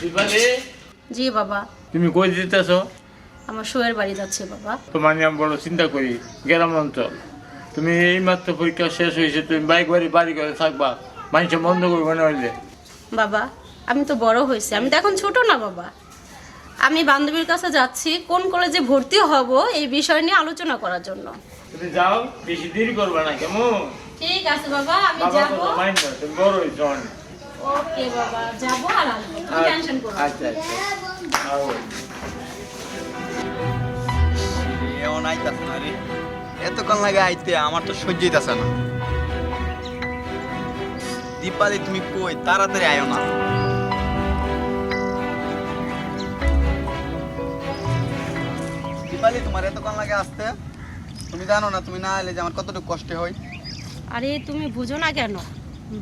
দীপালি? জি বাবা। তুমি কই দিতেছ? আমার শোয়ের বাড়ি যাচ্ছে বাবা। তোমার নিয়ে আমি বড় চিন্তা করি। গ্রাম অঞ্চল। তুমি এই মাত্র পরীক্ষা শেষ হয়েছে তুমি বাইক বাড়ি বাড়ি করে থাকবা। মানুষে বন্ধ করবে না হইলে। বাবা আমি তো বড় হয়েছি। আমি তো এখন ছোট না বাবা। আমি বান্ধবীর কাছে যাচ্ছি কোন কলেজে ভর্তি হব এই বিষয় নিয়ে আলোচনা করার জন্য। তুমি যাও বেশি দেরি করবে না কেমন? ঠিক আছে বাবা আমি যাব। তুমি বড় হয়েছো ওকে বাবা যাব আর আসব। তুমি টেনশন করো আচ্ছা আচ্ছা। এতক্ষণ লাগে আইতে আমার তো সহ্য হইতাছে না। দীপালি তুমি কই? তাড়াতাড়ি আয়ো না। দীপালি তোমার এতক্ষণ লাগে আসতে? তুমি জানো না তুমি না এলে যে আমার কতটুকু কষ্ট হয়। আরে তুমি বুঝো না কেন?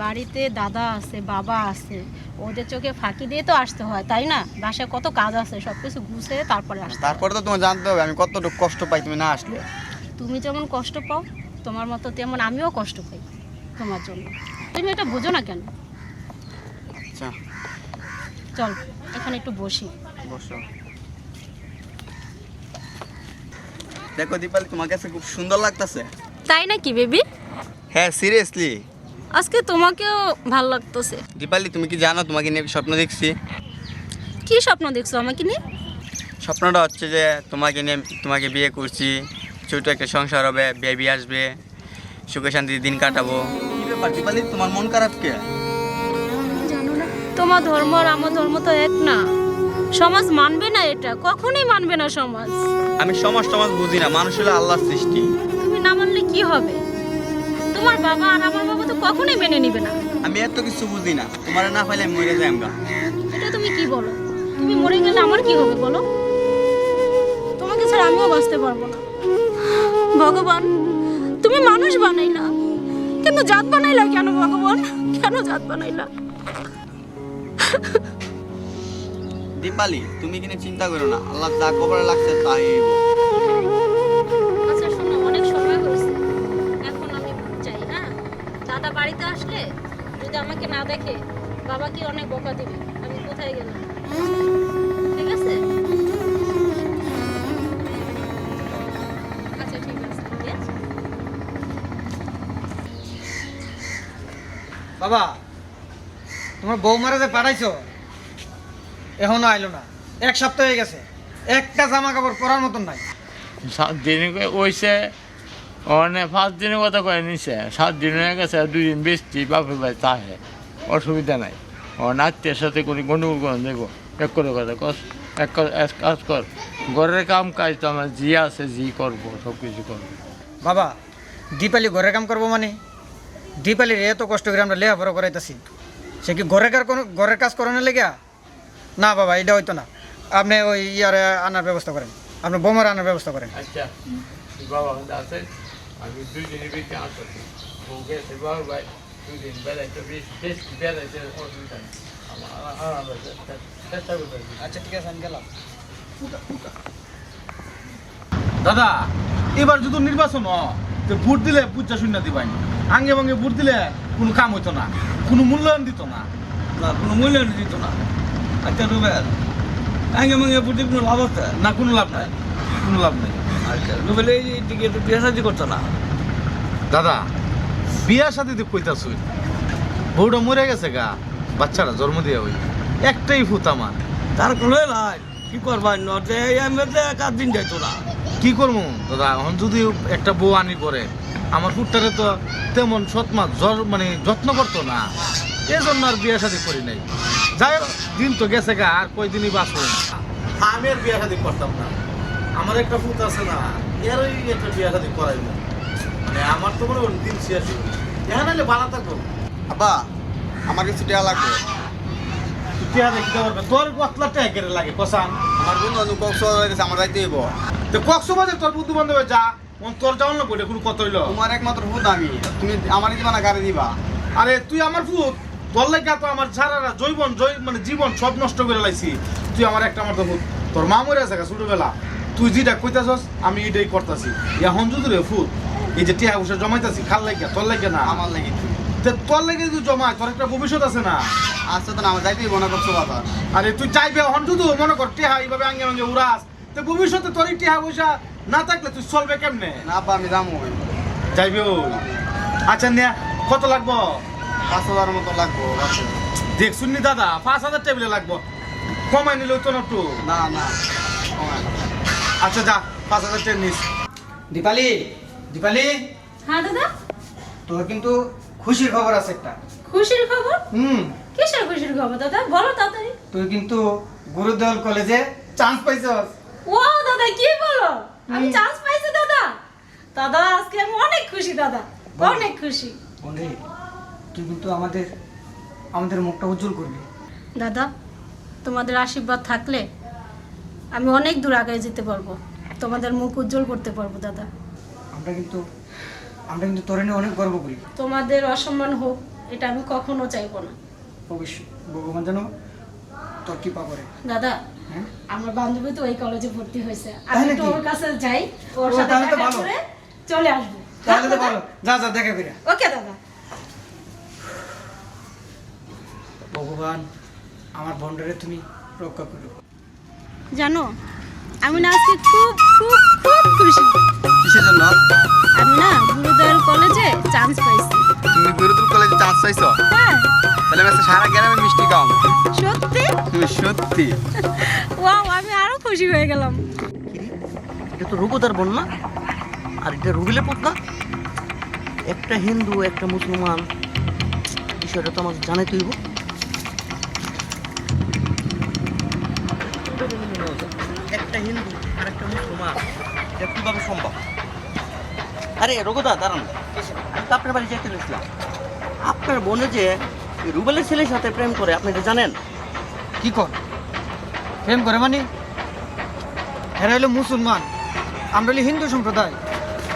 বাড়িতে দাদা আছে বাবা আছে ওদের চোখে ফাঁকি দিয়ে তো আসতে হয় তাই না? বাসায় কত কাজ আছে সব কিছু গুছে তারপরে আসতে তারপরে তো তোমার জানতে হবে আমি কতটুকু কষ্ট পাই তুমি না আসলে। তুমি যেমন কষ্ট পাও তোমার মতো তেমন আমিও কষ্ট পাই তোমার জন্য। তুমি এটা বোঝো না কেন? আচ্ছা। চল এখানে একটু বসি। বসো। দেখো দীপালি তোমার কাছে খুব সুন্দর লাগতেছে। তাই নাকি বেবি? হ্যাঁ সিরিয়াসলি আজকে তোমাকেও ভালো লাগতেছে। দীপালি তুমি কি জানো তোমাকে নিয়ে স্বপ্ন দেখছি? কি স্বপ্ন দেখছ আমাকে নিয়ে? স্বপ্নটা হচ্ছে যে তোমাকে নিয়ে তোমাকে বিয়ে করছি ছোট একটা সংসার হবে বেবি আসবে সুখে শান্তিতে দিন কাটাবো। কি ব্যাপার দীপালি তোমার মন খারাপ কে? জানো না তোমার ধর্ম আর আমার ধর্ম তো এক না। সমাজ মানবে না এটা কখনোই মানবে না সমাজ। আমি সমাজ টমাজ বুঝি না মানুষ হলো আল্লাহর সৃষ্টি। তুমি না মানলে কি হবে? তোমার বাবা আর আমার বাবা তো কখনোই মেনে নিবে না। আমি এত কিছু বুঝি না। তোমার না পাইলে আমি মরে যাই আমরা। এটা তুমি কি বলো? তুমি মরে গেলে আমার কি হবে বলো? তোমাকে ছাড়া আমিও বাঁচতে পারব না। ভগবান তুমি মানুষ বানাইলা। কিন্তু জাত বানাইলা কেন ভগবান? কেন জাত বানাইলা? দীপালি তুমি কিনে চিন্তা করো না। আল্লাহ যা কবরে লাগছে তাই বাড়িতে আসলে যদি আমাকে না দেখে বাবা কি অনেক বকা দিবে। আমি কোথায় গেলাম? ঠিক আছে? আচ্ছা ঠিক আছে বাবা তোমার বৌমারা যে পাঠাইছো এখনও আইলো না। এক সপ্তাহ হয়ে গেছে। একটা জামা কাপড় পরার মতন নাই। সাত দিন কইছে অনে পাঁচ দিনের কথা কয়ে নিছে। সাত দিন হয়ে গেছে দুই দিন বেশি বাপের ভাই তাহে অসুবিধা নাই। ও নাত্যের সাথে কোনো গন্ডগোল করেন দেখো এক করে কথা কস এক কাজ কর। ঘরের কাম কাজ তো আমার জি আছে জি করব সব কিছু করব। বাবা দীপালি ঘরের কাম করব মানে? দীপালির এত কষ্ট করে আমরা লেখাপড়া করাইতেছি। সে কি ঘরের কার কোনো ঘরের কাজ করানোর লেগে? না বাবা এটা হইতো না। আপনি ওই ইয়ারে আনার ব্যবস্থা করেন। আপনি বোমার আনার ব্যবস্থা করেন। আচ্ছা বাবা আছে আমি দুই দিনের বেশি আসছি বউ গেছে বাবা ভাই দুই দিন বেড়াইতে বেশি বেশি বেড়াইতে অসুবিধা নেই। আমার আরাম আছে চেষ্টা করতে আচ্ছা ঠিক আছে আমি গেলাম। দাদা এবার যদি নির্বাচন হয়, তো ভোট দিলে বুঝা শূন্য দিবাই আঙ্গে ভাঙ্গে ভোট দিলে কোনো কাম হইতো না কোনো মূল্যায়ন দিত না। না কোনো মূল্যায়ন দিত না। আচ্ছা রুবেল আগে মাঙ্গে বুঝি কোনো লাভ আছে? না কোনো লাভ নাই কোনো লাভ নাই। আচ্ছা এই দিকে একটু বিয়ে শাদি করতো না। দাদা বিয়ার সাথে তো কইতাছুই। বউটা মরে গেছে গা বাচ্চাটা জন্ম দিয়ে ওই। একটাই ফুত আমার। তার কোনো লাই কি করবা নতে আমি কাজ দিন যাইতো না। কি করব? দাদা এখন যদি একটা বউ আনি পরে আমার ফুটটারে তো তেমন সৎমা জ্বর মানে যত্ন করতো না। এই জন্য আর বিয়ে শাদি করি নাই। যাই হোক, দিন তো গেছে গা আর কয়দিনই বাঁচবো আমি আর বিয়ে শাদি করতাম না। আমার একটা ফুট আছে না এরই একটা বিয়ে শাদি করাইব মানে আমার তো মনে হয় দিন শেষ এখানে হলে বানা থাকব। আব্বা আমার কিছু লাগবে। টিয়া দেখতে পারবে তোর কতলা লাগে কসান। আমার বন্ধু বান্ধব কক্সবাজার গেছে আমার যাইতে হইব। তো কক্সবাজার তোর বান্ধবে যা তোর যাওয়ার না বলে কোনো কত হইল। তোমার একমাত্র আমি। তুমি আমার দিবা না গাড়ি দিবা। আরে তুই আমার ফুট তোর লেগা তো আমার জৈবন জৈ মানে জীবন সব নষ্ট করে লাইছি। তুই আমার একটা আমার তো তোর মা মরে আছে ছোটবেলা। তুই যেটা কইতাছস আমি এটাই করতাছি। এখন যদি রে ফুট এই যে টিয়া বসে জমাইতাছি খাল লাগিয়া তোর লাগে না। আমার লাগি তোর লাগে যদি জমায় তোর একটা ভবিষ্যৎ আছে না? আচ্ছা তো না আমার যাইতেই মনে করছ বাবা। আরে তুই চাইবে হন শুধু মনে কর টিহা এইভাবে আঙ্গে আঙ্গে উড়াস। তো ভবিষ্যতে তোর টিহা পয়সা না থাকলে তুই চলবে কেমনে? না আব্বা আমি যাব যাইবে ওই আচ্ছা নে কত লাগবো? পাঁচ হাজার মতো লাগবো। দেখ শুননি দাদা পাঁচ হাজার টেবিলে লাগবো। কমাই নিলে তো না একটু না না। কমায়। আচ্ছা যা পাঁচ হাজার টেন নিস। দীপালি দীপালি। হ্যাঁ দাদা? তোর কিন্তু খুশির খবর আছে একটা। খুশির খবর? হুম। কিসের খুশির খবর দাদা? বলো তাড়াতাড়ি। তুই কিন্তু গুরুদল কলেজে চান্স পাইছস। ও দাদা কি বলো? আমি চান্স পাইছি দাদা। দাদা আজকে আমি অনেক খুশি দাদা। অনেক খুশি। বন্ধু তুই কিন্তু আমাদের আমাদের মুখটা উজ্জ্বল করবি। দাদা তোমাদের আশীর্বাদ থাকলে আমি অনেক দূর আগে যেতে পারব। তোমাদের মুখ উজ্জ্বল করতে পারব দাদা। আমরা কিন্তু আমরা কিন্তু তোরে নিয়ে অনেক গর্ব করি। তোমাদের অসম্মান হোক এটা আমি কখনো চাইব না। অবশ্যই। ভগবান যেন তোর কৃপা করে। দাদা হ্যাঁ? আমার বান্ধবী তো ওই কলেজে ভর্তি হয়েছে। তাই আমি একটু নাকি? ওর কাছে যাই ওর ও, সাথে তাহলে তো দেখা ভালো। করে চলে আসব। তাহলে তো ভালো। যা যা দেখা করে ওকে দাদা। ভগবান আমার বন্ডারে তুমি রক্ষা করো। জানো? আমি না আজকে খুব খুব খুব খুশি। কিসের জন্য? আমি না গুরুদয়াল কলেজে চান্স পাইছি। তুমি গুরুতুল কলেজে চান্স পাইছো? হ্যাঁ। তাহলে আমি সারা গ্রামে মিষ্টি খাও সত্যি? তুমি সত্যি। ওয়াও আমি আরও খুশি হয়ে গেলাম। এটা তো রঘুদার বন্যা আর এটা রুবিলের পুত না? একটা হিন্দু একটা মুসলমান। বিষয়টা তো আমাকে জানাই তুইব একটা হিন্দু আর একটা মুসলমান এটা কীভাবে সম্ভব? আরে রঘুদা দাঁড়ান। আমি তো আপনার বাড়ি যেতে গেছিলাম। আপনার বোনে যে রুবেলের ছেলের সাথে প্রেম করে আপনি এটা জানেন? কি কর? প্রেম করে মানে? এরা হলো মুসলমান আমরা হলো হিন্দু সম্প্রদায়।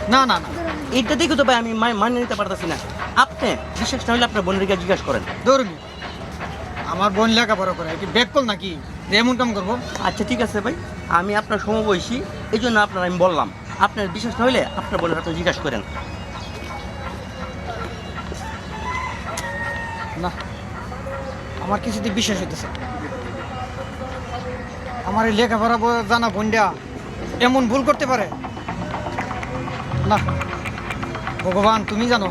না না না। এইটা দেখে তো ভাই আমি মা- মানিয়ে নিতে পারতেছি না। আপনি বিশ্বাস না হলে আপনার বোনের জিজ্ঞাসা করেন। দৌড়বি আমার বোন লেখাপড়া করে কি ব্যাক কল নাকি? যে এমন কাম করব? আচ্ছা ঠিক আছে ভাই। আমি আপনার সমবয়সী এই জন্য আপনার আমি বললাম আপনার বিশ্বাস না হলে আপনার বলে হাতে জিজ্ঞাসা করেন। না আমার কিছুতে বিশ্বাস হইতেছে আমার এই লেখাপড়া জানা বোনটা এমন ভুল করতে পারে? না। ভগবান তুমি জানো।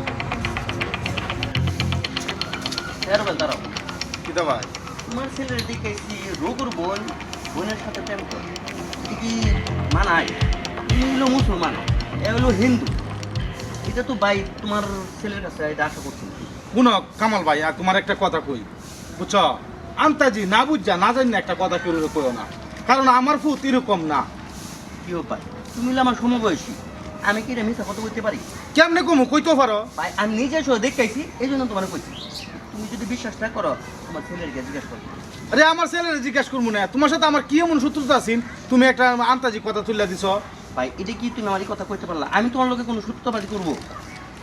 দাঁড়াও। কিতা ভাই? তোমার ছেলের দিকে কি রঘুর বোন বোনের সাথে প্রেম করে? কি মানায়? তুমি হলো মুসলমান এ হলো হিন্দু। এটা তো ভাই তোমার ছেলের কাছে এটা আশা করছি। শুনো কামাল ভাই আর তোমার একটা কথা কই। বুঝছ? আন্তাজি না বুঝছা না জানি একটা কথা কেউ কইও না। কারণ আমার ফুত এরকম না। কি উপায় তুমি আমার সমবয়সী। আমি কি রে মিথ্যা কথা বলতে পারি? কেমনে কমু? কইতে পারো। ভাই আমি নিজে সহ দেখাইছি এই জন্য তোমার কইছি। তুমি যদি বিশ্বাস না করো তোমার গিয়ে জিজ্ঞাসা করো আরে আমার ছেলের জিজ্ঞাসা করব না। তোমার সাথে আমার কি এমন শত্রুতা আছেন? তুমি একটা আন্তাজি কথা তুলে দিছ। ভাই এটা কি তুমি আমার কথা কইতে পারলা? আমি তোমার লোকে কোনো সূত্রপাতি করব?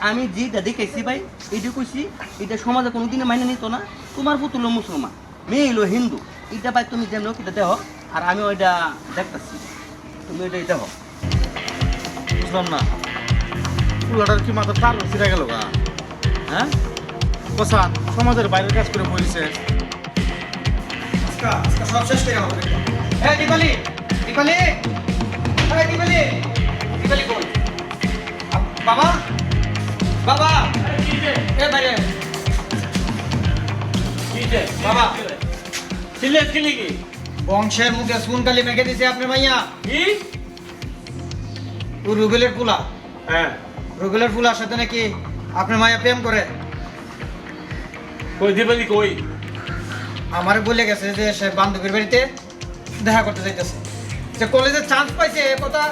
আমি যেটা দেখেছি ভাই এটা কইছি এটা সমাজে কোনো দিনে মাইনে নিত না। তোমার পুতুল মুসলমান মেয়ে হলো হিন্দু। এটা ভাই তুমি যেন এটা দেহ আর আমি ওইটা দেখতেছি। তুমি ওইটা দেহ। বুঝলাম না। পুলাটার কি মাথা তার ছিঁড়ে গেল গা? হ্যাঁ? কথা সমাজের বাইরের কাজ করে বলছে। আজকা আজকা সব শেষ করে হবে হ্যাঁ দীপালি। দীপালি। হ্যাঁ দীপালি। দীপালি বল বাবা? বাবা? এ বাইরে। বাবা। ছিলে ছিলে কি? বংশের মুখে সুনকালি মেখে দিছে আপনার মাইয়া কি? ও রুবেলের পুলা হ্যাঁ। রুবেলের পুলার সাথে নাকি আপনার মাইয়া প্রেম করে? কই দিবালি কই? আমার বলে গেছে যে সে বান্ধবীর বাড়িতে দেখা করতে যাইতেছে। যে কলেজে চান্স পাইছে এ কথা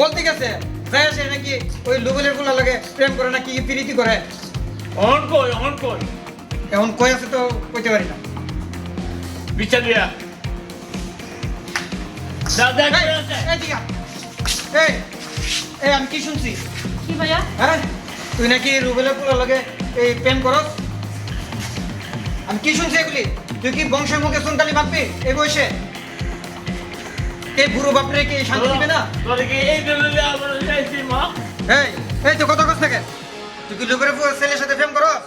বলতে গেছে। যাই সে নাকি ওই লুবেলেরগুলা লাগে প্রেম করে নাকি প্রীতি করে। অন কই অন কই? এখন কই আছে তো কইতে পারি না। বিচার দিয়া। দাদা এই, এই দিকা। এই, এই আমি কি শুনছি? কি ভাইয়া? হ্যাঁ তুই নাকি রুবেলের পুলা লাগে এই প্রেম করস? আমি কি শুনছি এগুলি? তুই কি বংশের মুখে সুনকালি মারবি এই বয়সে? এই বুড়ো বাপরে কি শান্তি দিবে না? তোর এই এই তো কত কষ্ট থাকে তুই কি লোকের ছেলের সাথে প্রেম করস?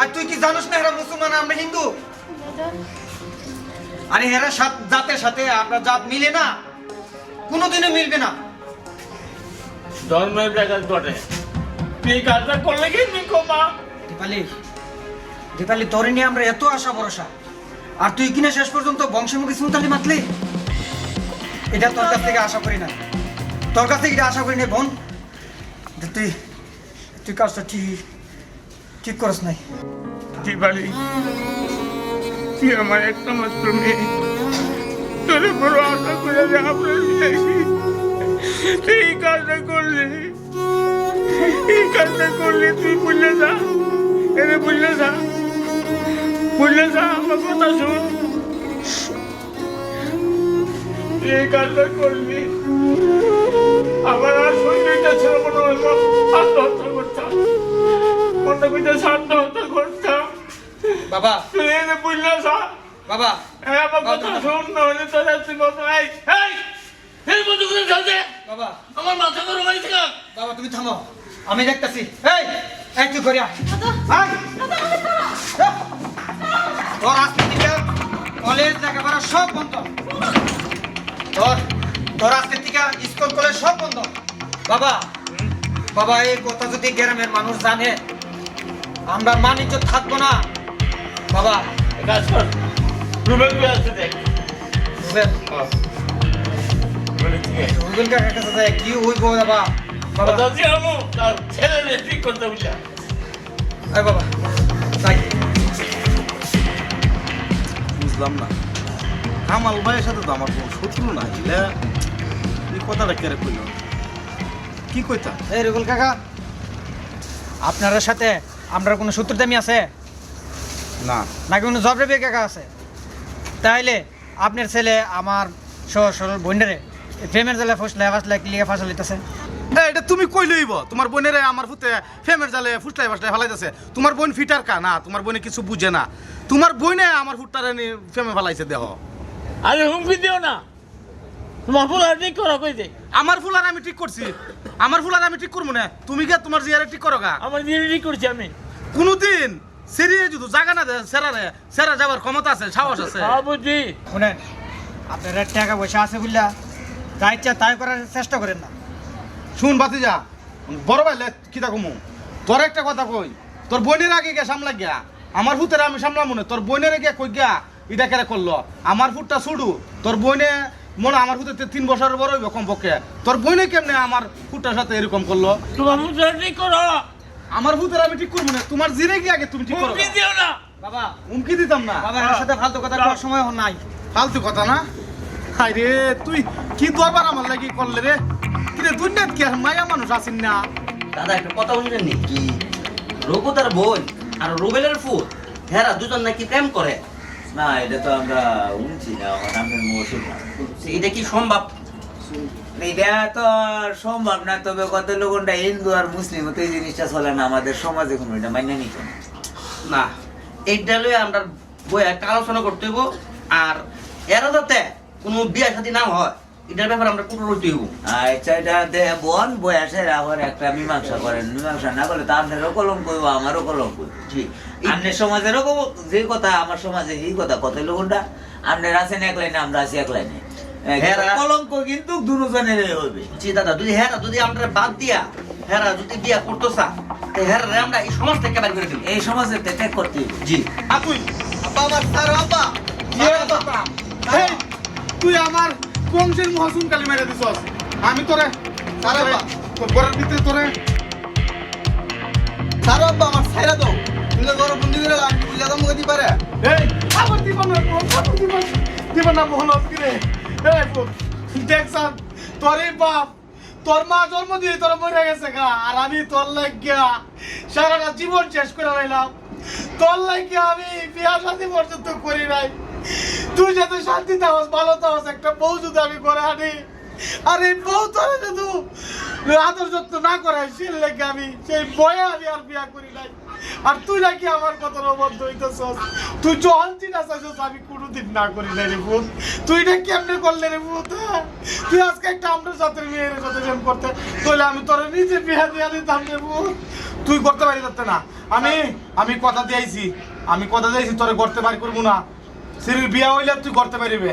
আর তুই কি জানোস না এরা মুসলমান আমরা হিন্দু? আরে হেরা সাথ জাতের সাথে আমরা জাত মিলে না। কোনোদিনও মিলবে না। ধর্মের ব্যাঘাত ঘটে তুই কাজটা করলে কি তুই কমা দীপালি দীপালি তোরে নিয়ে আমরা এত আশা ভরসা। আর তুই কিনা শেষ পর্যন্ত বংশমুখী সুলতানি মাতলি? এটা তোর কাছ থেকে আশা করি না। তোর কাছ থেকে এটা আশা করি না, বোন। যে তুই তুই কাজটা ঠিক ঠিক করস নাই। দিবালি তুই আমার একটা মাত্র মেয়ে। তোর বড় আশা করে তুই এই কাজটা করলি, এই কাজটা করলি, তুই বললে যা এরে বললে যা। বললে যা আমার কথা শোন এই কাজটা করলি আমার আর শরীরটা ছিল হলো আত্মহত্যা করতাম মনে করতে আত্মহত্যা করতাম বাবা। তুই বুঝলে যা বাবা। এই আমার কথা শোন না হলে তোর তুই কথা এই এই এই বন্ধু করে যাচ্ছে বাবা। আমার মাথা গরম হয়েছে বাবা তুমি থামো। আমি দেখতাছি। এই এই তুই করিয়া আয়। আজকে থেকে কলেজ লেখাপড়া সব বন্ধ। তোর তোর আজকে থেকে স্কুল কলেজ সব বন্ধ। বাবা বাবা এই কথা যদি গ্রামের মানুষ জানে আমরা মান থাকব না। বাবা কাজ কর রুবেল তুই আসতে দেখ। রুবেল? বলে ঠিক রুবেল কাকার কাছে যায় কি হইব বাবা? বাবা। কথা আমু তার ছেলে ঠিক করতে বুঝা এই বাবা। বুঝলাম না। কামাল ভাইয়ের সাথে তো আমার কোনো শত্রু নাই এলে এই কথাটা কেড়ে কইল? কি কইতা? এই রুবেল কাকা আপনার সাথে আমরা কোনো সূত্রদামি আছে? না। নাকি কোনো জবরেবি কাকা আছে? তাইলে আপনার ছেলে আমার সহ সরল বন্ডারে প্রেমের জালে ফসলে ফাসলে লিগে ফাঁসা লিতেছে এই, এটা তুমি কই লইব তোমার বোনের আমার ফুতে ফেমের জালে ফুসলাই ফাসলাই ফেলাইতেছে। তোমার বোন ফিটার কা? না তোমার বোনে কিছু বুঝে না। তোমার বোনে আমার ফুটটারে নি ফেমে ফেলাইছে দেহ। আরে হুমকি দিও না। তোমার ফুল আর ঠিক করো কই দে আমার ফুলার আমি ঠিক করছি। আমার ফুল আর আমি ঠিক করব না। তুমি কে তোমার জিয়ারে ঠিক করো গা। আমার দিয়ে ঠিক করছি আমি। কোনোদিন সেরিয়ে যদি জাগা না দেয় সেরারে সেরা যাবার ক্ষমতা আছে সাহস আছে। হ্যাঁ বুঝি শুনেন আপনারা টাকা পয়সা আছে বুঝলা যা ইচ্ছা তাই করার চেষ্টা করেন না। শুন বাতি যা বড় ভাইলে কি তা কমু? তোর একটা কথা কই তোর বোনের আগে গিয়া সামলা গিয়া আমার ফুতের আমি সামলাম মনে তোর বোনের গিয়া কই গিয়া এটা কেন করল? আমার ফুটটা ছুডু তোর বইনে মনে আমার ফুটের তিন বছরের বড় হইব কমপক্ষে। তোর বোনে কেমনে আমার ফুটটার সাথে এরকম করল? করো আমার ফুটের আমি ঠিক করব না তোমার জিরে গিয়ে আগে তুমি ঠিক করো। না। বাবা হুমকি দিতাম না। বাবা এর সাথে ফালতু কথা করার সময় নাই। ফালতু কথা না? হাই রে তুই কি দরবার আমার লাগি করলে রে? কিরে দুনিয়াত কি আর মায়া মানুষ আছিস না? দাদা একটা কথা বুঝলেন নি? কি? রঘু তার বোন? আর রুবেলের ফুল? হেরা দুজন নাকি প্রেম করে? না এটা তো আমরা শুনছি না আমার নামের মুখ এটা কি সম্ভব? এটা তো আর সম্ভব না তবে কত লোকটা হিন্দু আর মুসলিম তো এই জিনিসটা চলে না আমাদের সমাজে কোনো এটা মান্য নিত না। এইটা লয়ে আমরা বই একটা আলোচনা করতে হইব। আর এরা যাতে কোনো বিয়া শাদী না হয়। এটার ব্যাপারে আমরা কুটুর হইতে হইব। আচ্ছা এটা দে বোন বয়সের আবার একটা মীমাংসা করেন। মীমাংসা না করলে তো আপনারও কলম আমারও কলম করব জি আপনার সমাজেরও কব- যে কথা আমার সমাজে এই কথা কত লোকটা আপনার আছেন এক লাইনে আমরা আছি এক লাইনে। হ্যাঁ, কলঙ্ক কিন্তু দুজনের হবে। জি দাদা যদি হেরা যদি আমরা বাদ দিয়া হেরা যদি বিয়া করতো চা হেরা আমরা এই সমাজ থেকে বাইর করে দিব। এই সমাজের ত্যাগ করতে জি। তুই আব্বা আমার স্যার আব্বা। বাবা? তুই আমার বংশের মহাসুন কালি মেরে দিছস আমি তোরে বাবা। ঘরের ভিতরে তোরে স্যার আব্বা আমার ছাইরা দাও। তুমি ঘর বন্দি করে আমি বুঝলা দাম দিতে পারে। এই আবার দিব না দিব দিব মোহন এই তোর বাপ। তোর মা জন্ম দিয়ে তোর মরে গেছে গা আর আমি তোর লাগিয়া সারাটা জীবন শেষ করে রইলাম। তোর লাগিয়া আমি বিয়া শাদী পর্যন্ত করি নাই। তুই যাতে শান্তি থাকস, ভালো থাকস, একটা বউ যদি আমি করে আনি। আর এই বউ তোর যদি আদর যত্ন না করাই সে লেগে আমি, সেই বয়ে আমি আর বিয়া করি নাই। আর তুই নাকি আমার কথা অবদ্ধ হইতেছস। তুই যখন চিনা চাইছস, আমি কোনোদিন না করি নাই রে ভূত। তুই না কেমনে করলে রে ভূত হ্যাঁ? তুই আজকে একটা আমরা জাতের মেয়ের সাথে প্রেম করতে, তাহলে আমি তোর নিজে বিয়া দিয়া দিতাম রে ভূত। তুই করতে পারি না। আমি আমি কথা দিয়েছি, আমি কথা দিয়েছি, তোরে করতে পারি করব না। সিরির বিয়া হইলে তুই করতে পারিবে।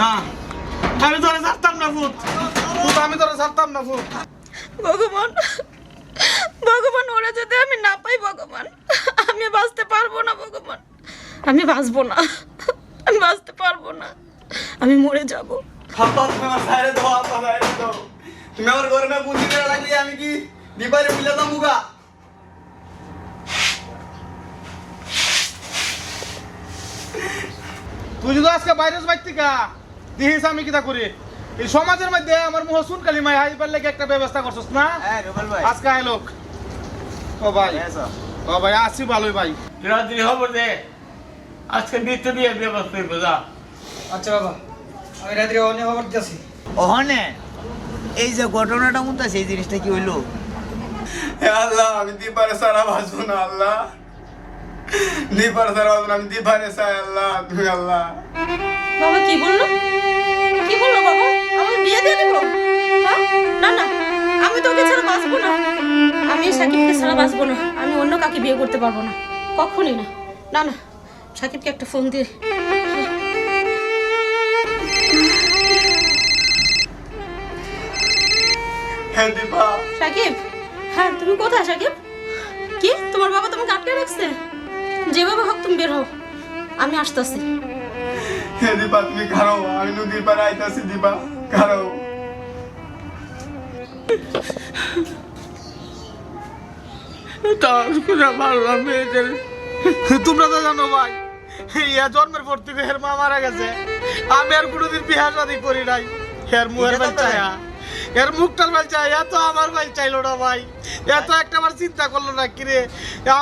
না আমি তোরে ছাড়তাম না ভূত। ভূত আমি তোরে ছাড়তাম না ভূত। ভগবান ভগবান ওরা যদি আমি না পাই ভগবান আমি বাঁচতে পারব না ভগবান। আমি বাঁচবো না। আমি বাঁচতে পারব না। আমি মরে যাব। আব্বা তুমি আমার সাইডে দাও আব্বা সাইডে দাও। তুমি আমার ঘরে না বুঝি করে রাখলি আমি কি মিলে মুগা? তুই যদি আজকে বাইরে দেখিস আমি কিতা করি এই সমাজের মধ্যে আমার মুহ শুন কালি মাই হাই পারলে একটা ব্যবস্থা করছস না? হ্যাঁ রুবেল ভাই। আজকে আয় লোক। ও ভাই। ও ভাই আসি ভালোই ভাই। খবর দে। আজকে নিত্য বিয়ে ব্যবস্থা করব যা। আচ্ছা বাবা আমি রাত্রে অনেক খবর দিতেছি। ওহনে এই যে ঘটনাটা মতো সেই জিনিসটা কি হইল? হে আল্লাহ আমি দিবারে সারা বাঁচবো না আল্লাহ। দিবারে সারা বাঁচবো না আমি দিবারে চাই আল্লাহ তুমি আল্লাহ। বাবা কি বলল? কি বলল বাবা? আমার বিয়ে দিয়ে দেবো হ্যাঁ? না না আমি তোকে ছাড়া বাঁচবো না। আমি সাকিবকে ছাড়া বাঁচবো না। আমি অন্য কাকে বিয়ে করতে পারব না। কখনই না। না না। সাকিবকে একটা ফোন দিয়ে। হে দিবা সাকিব হ্যাঁ তুমি কোথায় সাকিব? কি? তোমার বাবা তোমাকে আটকে রাখছে? যেভাবে হোক তুমি বের হও। আমি আসতেছি। হে দিবা তুমি খারো আমি নদীর পাড়ে আইতাছি দিবা খারো তার করে মারলাম মেয়েদের তোমরা তো জানো ভাই। ইয়া জন্মের পর থেকে এর মা মারা গেছে। আমি আর কোনোদিন বিয়া শাদি করি নাই। হের মুখের বেল চায়া এর মুখটার বেল চাই এত আমার ভাই চাইলো না ভাই। এত একটা বার চিন্তা করল না কিরে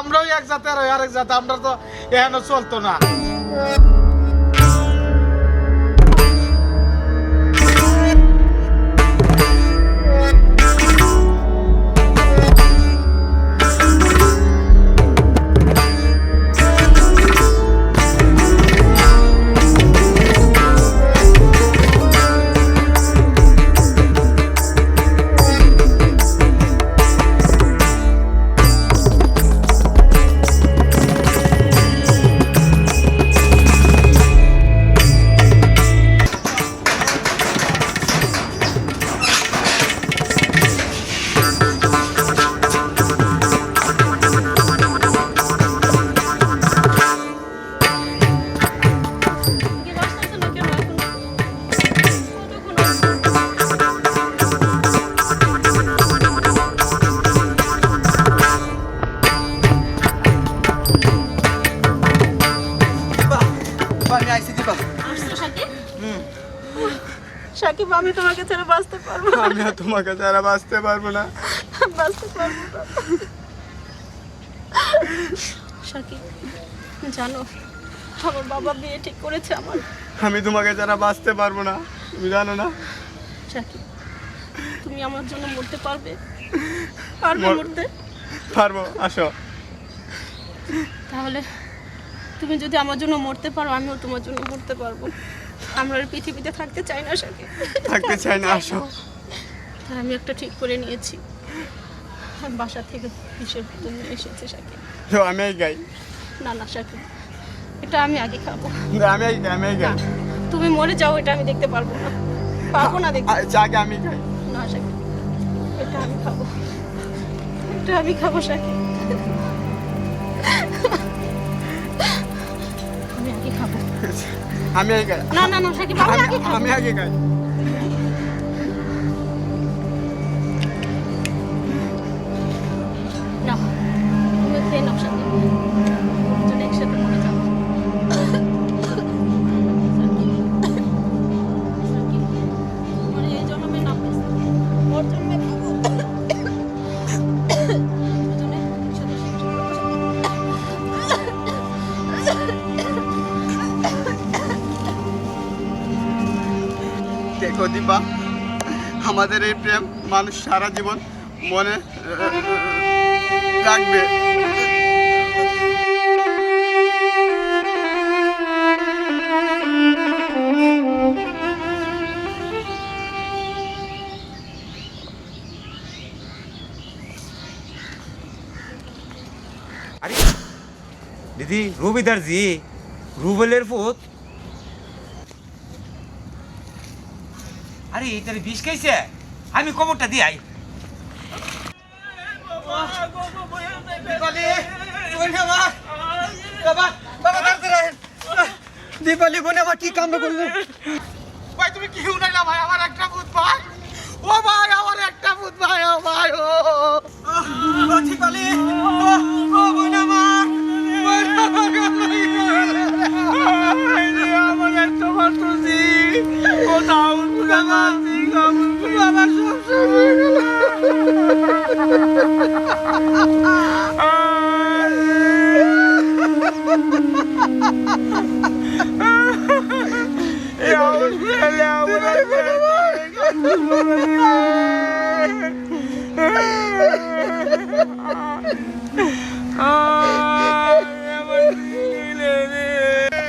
আমরাও এক জাতে আর এক জাতে। আমরা তো এখানে চলতো না। আমি তোমাকে ছেড়ে বাঁচতে পারব না। আমি আর তোমাকে ছাড়া বাঁচতে পারব না। বাঁচতে পারব না। সাকিব জানো আমার বাবা বিয়ে ঠিক করেছে আমার। আমি তোমাকে ছাড়া বাঁচতে পারব না তুমি জানো না। সাকিব তুমি আমার জন্য মরতে পারবে। পারবে মর- মরতে। পারব আসো। তাহলে তুমি যদি আমার জন্য মরতে পারো আমিও তোমার জন্য মরতে পারব। আমরা আর পৃথিবীতে থাকতে চাই না সাকিব থাকতে চাই না আসো। তাই আমি একটা ঠিক করে নিয়েছি। আমি বাসা থেকে হিসেব নিয়ে এসেছি সাকিব তো আমি গাই। না না সাকিব এটা আমি আগে খাব। আমি গাই আমি এই গাই। তুমি মরে যাও এটা আমি দেখতে পারব না। পারব না দেখতে। আচ্ছা, আগে আমি গাই না সাকিব এটা আমি খাব। এটা আমি খাব সাকিব আমি এই গাই না না না সাকিব আমি আগে খাব আমি আগে গাই। না তুমি খেয়ে নাও আমাদের এই প্রেম মানুষ সারা জীবন মনে রাখবে। দিদি রবিদার জি রুবেলের পুত। আরে এটার বিষ খাইছে? আমি খবরটা দিয়ে আই দীপালি বোন আমার কি কামড় করলে? ভাই তুমি কি উনাইলা ভাই? আমার একটা ভূত ভাই। ও ভাই আমার একটা ভূত ভাই ও ভাই ও। দীপালি ও বোন আমার বোন আমার আমার একটা মাত্রজি ও দাও আমার আমার সব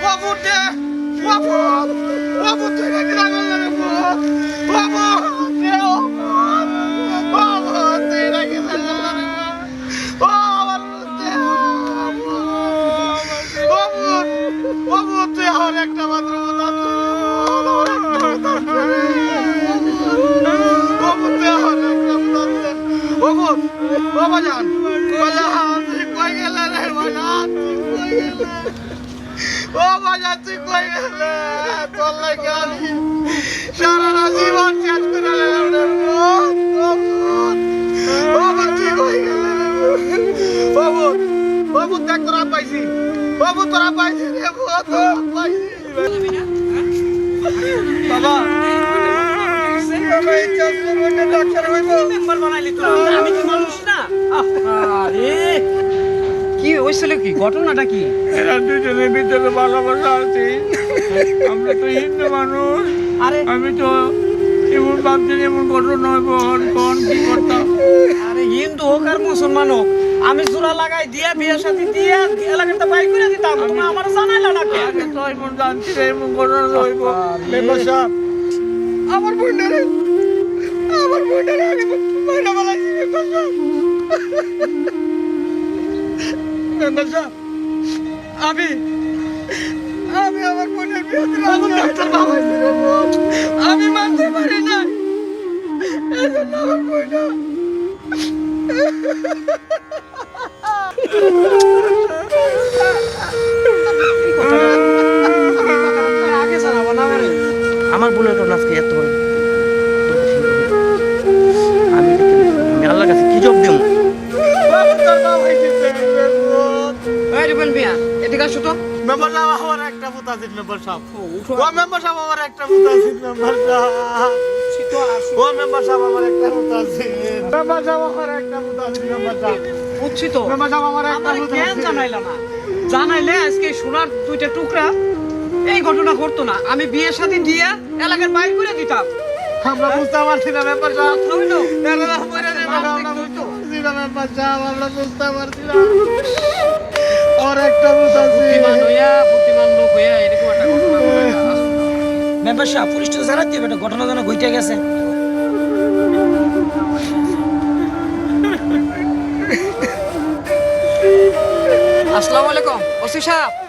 বাবুতে বাবু বাবু তুই নাকি রাগল না বাবু বাবু তুই নাকি রাগল না ও আমার বাবু বাবু তুই কই গেলে রে বাবা তুই কই গেলে ও বাজা তুই গেলে? তোর লাগে হয়েছিল কি? ঘটনাটা কি? এরা দুজনের ভিতরে ভালোবাসা আছে। আমরা তো হিন্দু মানুষ। আরে। আমি তো এমন ভাবছি এমন ঘটনা হইব। কোন কি করতাম? আরে হিন্দু হোক আর মুসলমান হোক আমি চূড়া লাগাই দিয়া বিয়ের সাথে দিয়া এলাকাতে বাইক করে দিতাম। তুমি আমার জানাইলা না কে আগে তো এমন জানছি না এমন ঘটনা হইব। মেম্বার সাহেব আমার বোনটারে আমার বোনটারে আমি মাইনা বালাইছি মেম্বার সাহেব আমি আমি আমার বোনের বিয়েতে আমি মানতে পারি না। আমার বোনটা আমারে এত এদিকে আসো তো। মেম্বার সাহেব আমার একটা আছে মেম্বার সাহেব। ও মেম্বার সাহেব আমার একটা আছে মেম্বার সাহেব। ও মেম্বার সাহেব আমার একটা আছে মেম্বার সাহেব আমার একটা আছে মেম্বার সাহেব। বুঝছি তো। মেম্বার সাহেব আমার একটা কেন জানাইলা না। জানাইলে আজকে সোনার দুইটা টুকরা এই ঘটনা ঘটতো না। আমি বিয়ের সাথে দিয়া এলাকার বাইর করে দিতাম। আমরা বুঝতে পারছি না মেম্বার সাহেব। হইল এলাকা দেবে না, আমরা বুঝতে পারছি না মেম্বার সাহেব। আমরা বুঝতে পারছি না আর একটা পুত আছে। মেম্বার সাহেব পুলিশ তো জানাতে হবে এটা ঘটনা জানা ঘটে গেছে। আসসালামু আলাইকুম ওসি সাহেব।